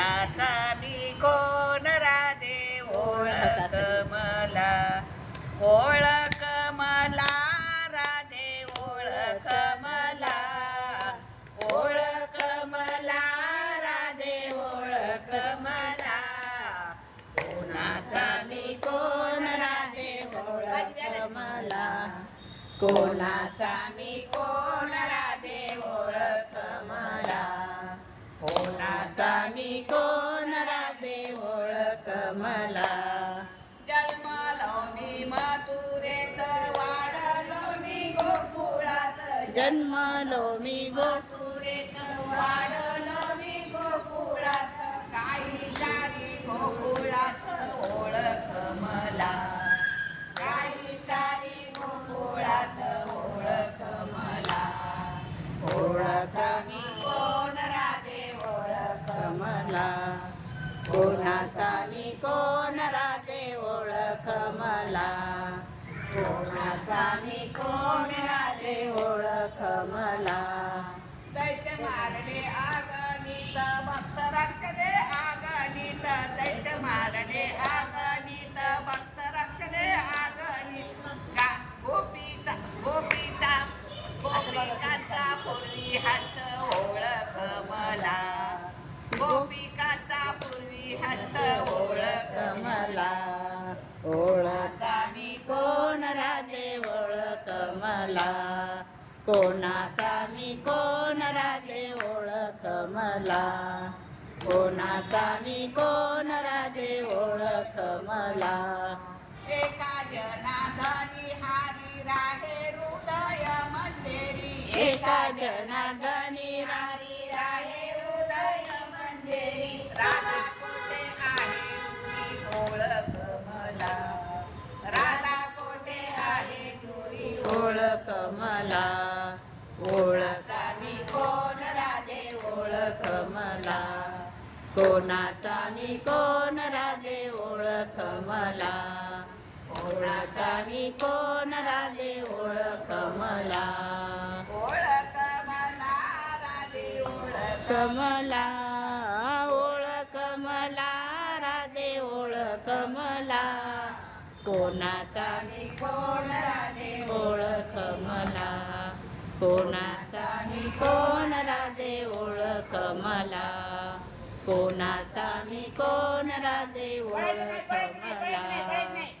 कोणाचा मी कोण राधे ओळख मला ओळख मला राधे ओळख मला ओळख मला राधे ओळख मला कोणाचा मी कोण राधे ओळख मला कोणाचा मी कोण राधे ओळख ओळख मला जन्मलो मी मथुरेत वाढलो मी गोकुळात। जन्मलो मी गोकुळेत कोणाचा नि कोण राधे ओळख मला? कोणाचा नि कोण राधे ओळख मला? दैत्य मारले आगणित भक्त रक्षले आगणित दैत्य मारले आगणित भक्त रक्षले आगणित. गा गोपिता गोपिता गोपिकाचा पूर्वी हात ओळख मला. गोपिका नट ओळख मला. ओळखा मी कोण राजे ओळख मला. कोणाचा मी कोण राजे ओळख मला. कोणाचा मी कोण राजे ओळख मला. एका जनाधनी हारी राहे हृदय मंदिरी. एका जनाधनी हारी ओळख मला. ओळखा मी कोण राधे ओळख मला. कोणाचा मी कोण राधे ओळख मला. कोणाचा मी कोण राधे ओळख मला. ओळख मला राधे ओळख मला. कोणाचा मी कोण राधे ओळख मला? कोणाचा मी कोण राधे ओळख मला? कोणाचा मी कोण राधे ओळख मला?